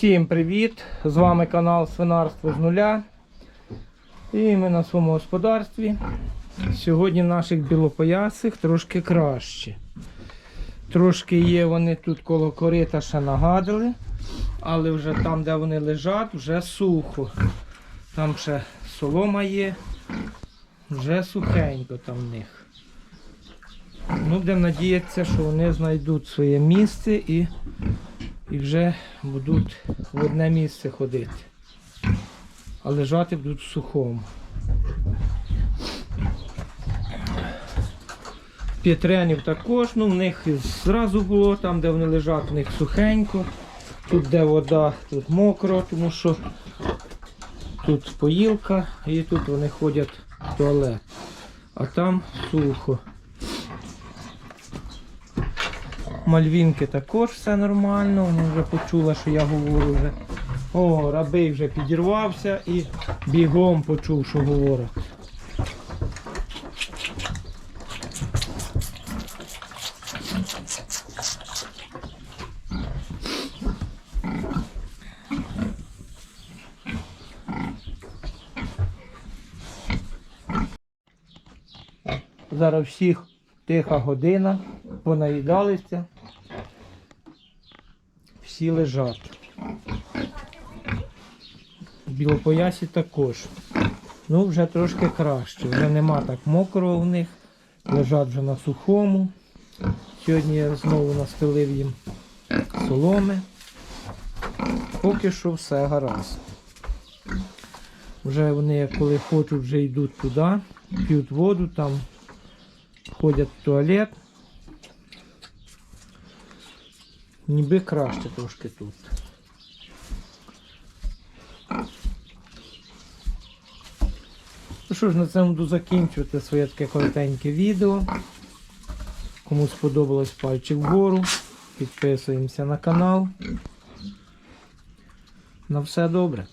Усім привіт! З вами канал Свинарство з нуля. І ми на своєму господарстві. Сьогодні наших білопоясих трошки краще. Трошки є вони тут коло корита ще нагадали, але вже там, де вони лежать, вже сухо. Там ще солома є, вже сухенько там в них. Ну, будемо надіятися, що вони знайдуть своє місце і і вже будуть в одне місце ходити. А лежати будуть в сухому. П'ятренів також, ну в них зразу було, там де вони лежать, в них сухенько. Тут де вода, тут мокро, тому що тут поїлка і тут вони ходять в туалет. А там сухо. Мальвінки також все нормально, вона вже почула, що я говорю вже. О, рабий вже підірвався і бігом почув, що говорить. Зараз всіх тиха година, понаїдалися, всі лежать. Білопоясі також. Ну, вже трошки краще. Вже нема так мокрого в них. Лежать вже на сухому. Сьогодні я знову настелив їм соломи. Поки що все гаразд. Вже вони, коли хочуть, вже йдуть туди, п'ють воду, там ходять в туалет. Ніби краще трошки тут. Ну що ж, на цьому буду закінчувати своє таке коротеньке відео. Кому сподобалось пальчик вгору. Підписуємося на канал. На все добре.